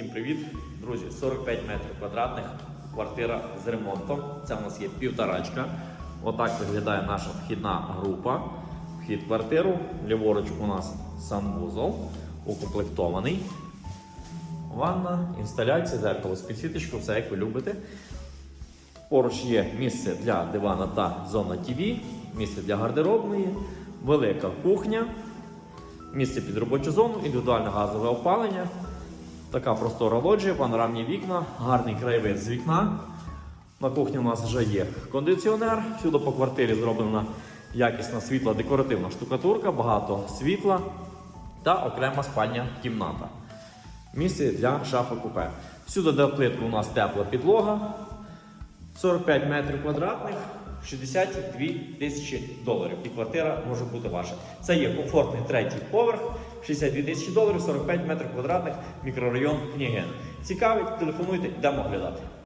Всім привіт, друзі! 45 метрів квадратних, квартира з ремонтом. Це у нас є півторачка. Отак виглядає наша вхідна група. Вхід в квартиру. Ліворуч у нас санвузол, укомплектований. Ванна, інсталяція, зеркало з підсвіточкою, все як ви любите. Поруч є місце для дивана та зона ТВ, місце для гардеробної, велика кухня, місце під робочу зону, індивідуальне газове опалення. Така простора лоджія, панорамні вікна, гарний краєвид з вікна. На кухні у нас вже є кондиціонер. Всюди по квартирі зроблена якісна світла декоративна штукатурка, багато світла та окрема спальня кімната. Місце для шафи купе. Всюди де плитку у нас тепла підлога. 45 метрів квадратних, 62 тисячі доларів. І квартира може бути ваша. Це є комфортний третій поверх, 62 тисячі доларів, 45 метрів квадратних, мікрорайон Княгин. Цікавить, телефонуйте, йдемо оглядати.